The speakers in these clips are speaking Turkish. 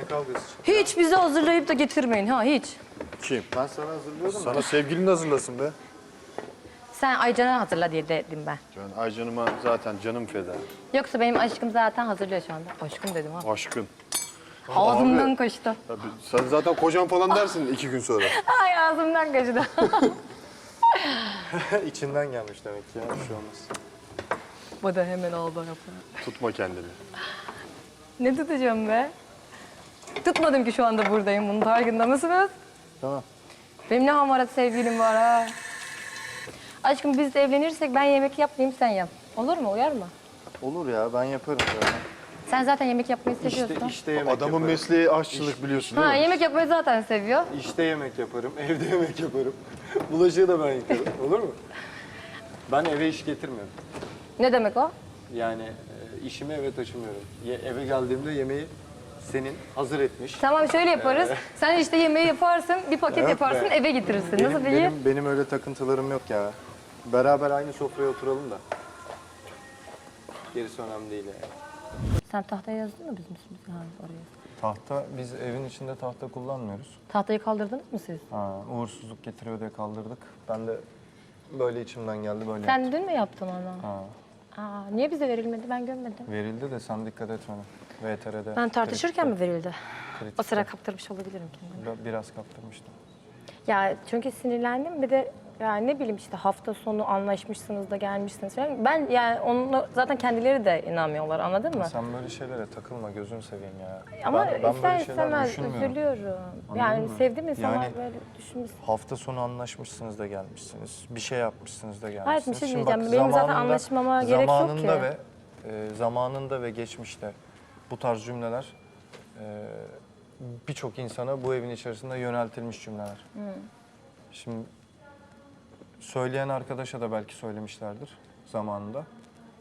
Ne kavgası çıktı? Hiç bizi hazırlayıp da getirmeyin ha hiç. Kim? Ben sana hazırlıyordum. Sana sevgilin hazırlasın be. Sen Aycan'a hazırla diye dedim ben. Can, Aycan'ıma zaten canım feda. Yoksa benim aşkım zaten hazırlıyor şu anda. Aşkım dedim ha. Aşkın. Ağzımdan kaçtı. Tabii, sen zaten kocan falan dersin iki gün sonra. Ay ağzımdan kaçtı. İçinden gelmiş demek ki ya. Bir şey olmaz. Bu da hemen oldu yapıyor. Tutma kendini. Ne tutacağım be? Tutmadım ki şu anda buradayım. Bunun farkında mısınız? Tamam. Benim ne hamarat sevgilim var ha. Aşkım biz de evlenirsek ben yemek yapmayayım sen yap. Olur mu? Uyar mı? Olur ya ben yaparım zaten. Sen zaten yemek yapmayı İşte, seviyorsun. işte yemek Adamın yaparım. mesleği aşçılık biliyorsun değil ha, mi? yemek yapmayı zaten seviyor. İşte yemek yaparım, evde yemek yaparım. Bulaşığı da ben yıkarım. Olur mu? Ben eve iş getirmiyorum. Ne demek o? Yani e, işimi eve taşımıyorum. Ye- eve geldiğimde yemeği senin hazır etmiş. Tamam şöyle yaparız. Sen işte yemeği yaparsın, bir paket Yok yaparsın, be. eve getirirsin. Benim, Nasıl iyi? benim, benim öyle takıntılarım yok ya. Beraber aynı sofraya oturalım da. Gerisi önemli değil yani. Sen tahtaya yazdın mı bizim ismimizi? Ha, oraya. Tahta, biz evin içinde tahta kullanmıyoruz. Tahtayı kaldırdınız mı siz? Ha, uğursuzluk getiriyor diye kaldırdık. Ben de böyle içimden geldi böyle yaptım. Sen dün mü yaptın onu? Ha, Aa, niye bize verilmedi? Ben görmedim. verildi de sen dikkat etmedin. VTR'de. Ben tartışırken mi verildi? kritikte. O sıra kaptırmış olabilirim kendimi. Bi- Biraz kaptırmıştım. Ya çünkü sinirlendim bir de yani ne bileyim işte hafta sonu anlaşmışsınız da gelmişsiniz falan. Ben yani onu zaten kendileri de inanmıyorlar anladın mı? Sen böyle şeylere takılma gözünü seveyim ya. Ama ben, ben ister böyle şeyler istemez düşünmüyorum. üzülüyorum. Anladın yani mı? sevdiğim insanlar Yani- böyle düşünmüş. Hafta sonu anlaşmışsınız da gelmişsiniz. Bir şey yapmışsınız da gelmişsiniz. Hayır, bir şey Şimdi diyeceğim. bak, Benim zaten zamanında- anlaşmama gerek yok zamanında ki. Ve, e, zamanında ve geçmişte bu tarz cümleler e, birçok insana bu evin içerisinde yöneltilmiş cümleler. Şimdi söyleyen arkadaşa da belki söylemişlerdir zamanında.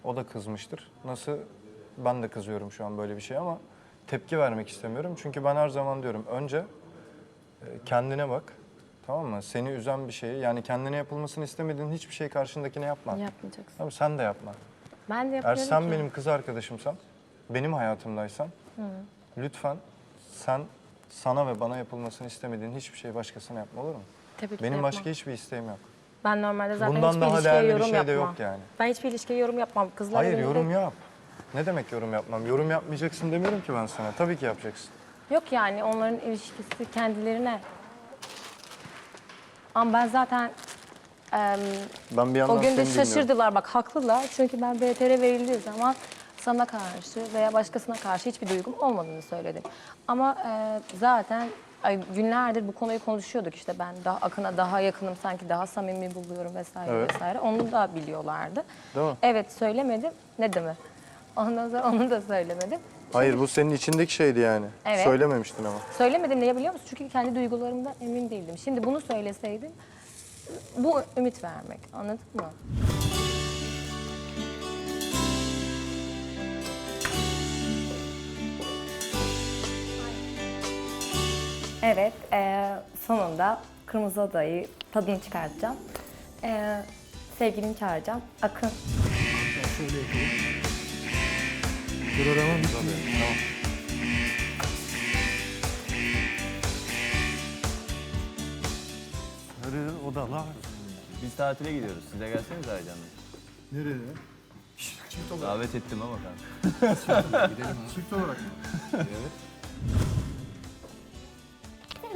O da kızmıştır. Nasıl? Ben de kızıyorum şu an böyle bir şey ama tepki vermek istemiyorum. Çünkü ben her zaman diyorum önce e, kendine bak. Tamam mı? Seni üzen bir şeyi yani kendine yapılmasını istemediğin hiçbir şey karşındakine yapma. Yapmayacaksın. Tamam sen de yapma. Ben de Eğer yapıyorum sen ki. benim kız arkadaşımsan, benim hayatımdaysan lütfen sen sana ve bana yapılmasını istemediğin hiçbir şey başkasına yapma olur mu? Tabii ki de Benim yapmam. başka hiçbir isteğim yok. Ben normalde zaten Bundan hiçbir daha ilişkiye değerli bir yorum şey de yapmam. yok yani. Ben hiçbir ilişkiye yorum yapmam. Kızlar Hayır evinde- yorum yap. Ne demek yorum yapmam? Yorum yapmayacaksın demiyorum ki ben sana. Tabii ki yapacaksın. Yok yani onların ilişkisi kendilerine. Ama ben zaten em, Ben bir yandan o gün de seni dinliyorum. şaşırdılar bak haklılar. Çünkü ben BTR verildiği zaman sana karşı veya başkasına karşı hiçbir duygum olmadığını söyledim. Ama e, zaten ay, günlerdir bu konuyu konuşuyorduk işte ben daha Akın'a daha yakınım sanki daha samimi buluyorum vesaire Evet. vesaire. Onu da biliyorlardı. Değil mi? Evet söylemedim. Ne demek? Ondan sonra onu da söylemedim. Hayır bu senin içindeki şeydi yani. Evet. Söylememiştin ama. Söylemedim niye biliyor musun? Çünkü kendi duygularımdan emin değildim. Şimdi bunu söyleseydim bu ümit vermek. Anladın mı? Evet, eee, sonunda Kırmızı Oda'yı tadını çıkartacağım. Eee sevgilimi çağıracağım. Akın. Sarı odalar. Biz tatile gidiyoruz. Siz de gelseniz Aycan'la. Nereye? Davet ettim ama kanka. Çift olarak.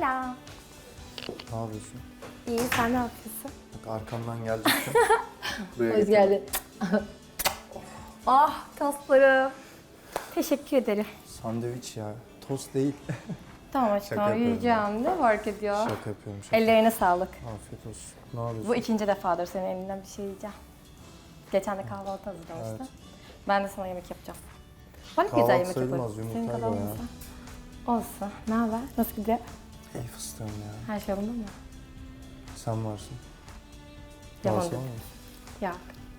Selam. Ne yapıyorsun? İyi, sen ne yapıyorsun? Bak arkamdan geleceksin. Buraya Hoş geldin. ah taslarım. Teşekkür ederim. Sandviç ya. Tost değil. Tamam aşkım yapıyorum yiyeceğim. Ne fark ediyor? Şaka yapıyorum şaka. Ellerine sağlık. Afiyet olsun. Ne yapıyorsun? Bu ikinci defadır senin elinden bir şey yiyeceğim. Geçen de kahvaltı hazırlamıştın. Evet. Ben de sana yemek yapacağım. Kahvaltı güzel yemek sayılmaz, yaparım. yumurtayla o ya. olmasa. Olsun. Ne haber? Nasıl gidiyor? Ey fıstığım ya. Her şey yolunda mı? Sen varsın. Yalan Varsa ama Yok.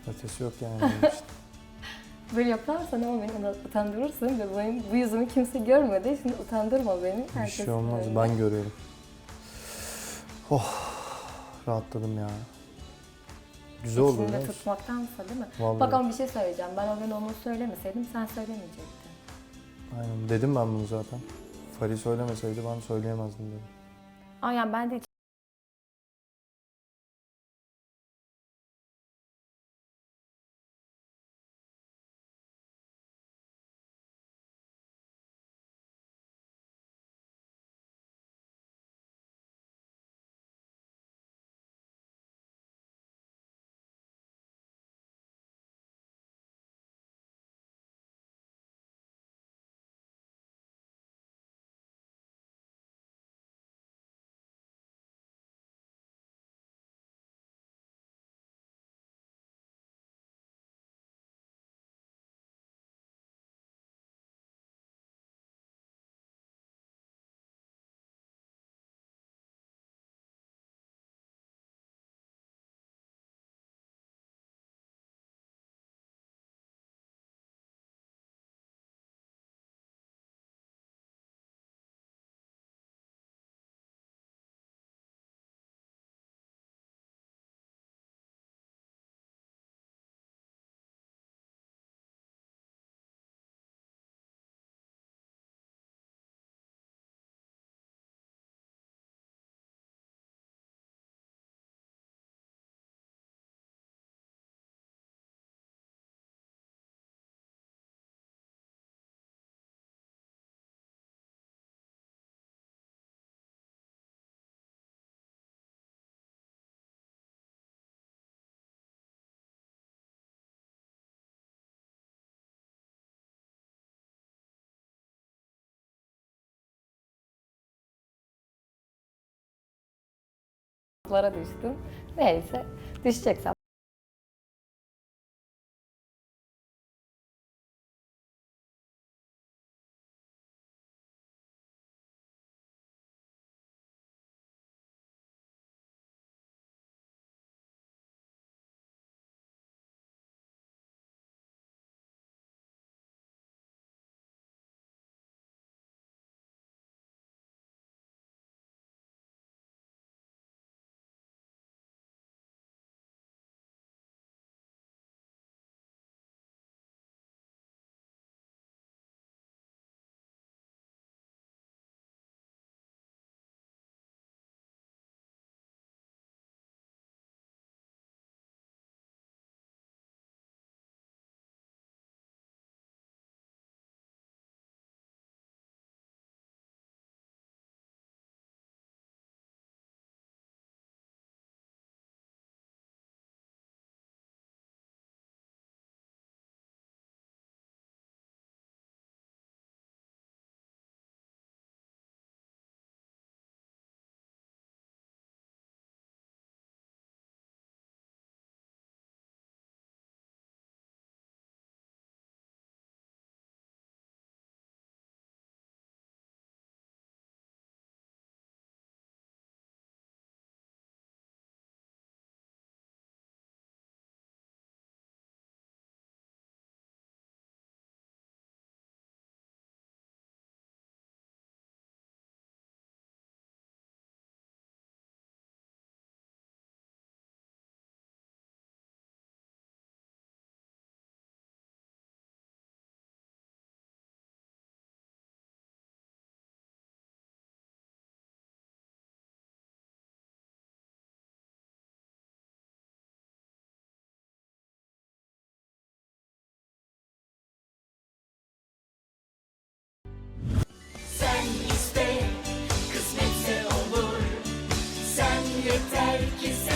Ötesi yok yani. benim için. Böyle yaparsan ama beni utandırırsın ve benim bu yüzümü kimse görmedi. Şimdi utandırma beni. bir Herkes şey olmaz. önünde. Ben görüyorum. Oh. Rahatladım ya. Güzel oldu İçinde biliyor musun? tutmaktansa değil mi? Vallahi. Bak ama bir şey söyleyeceğim. Ben o gün onu söylemeseydim sen söylemeyecektin. Aynen. Dedim ben bunu zaten. Fari söylemeseydi ben söyleyemezdim dedim. Ama yani ben de hiç lara düştüm. Neyse düşeceksem ki sen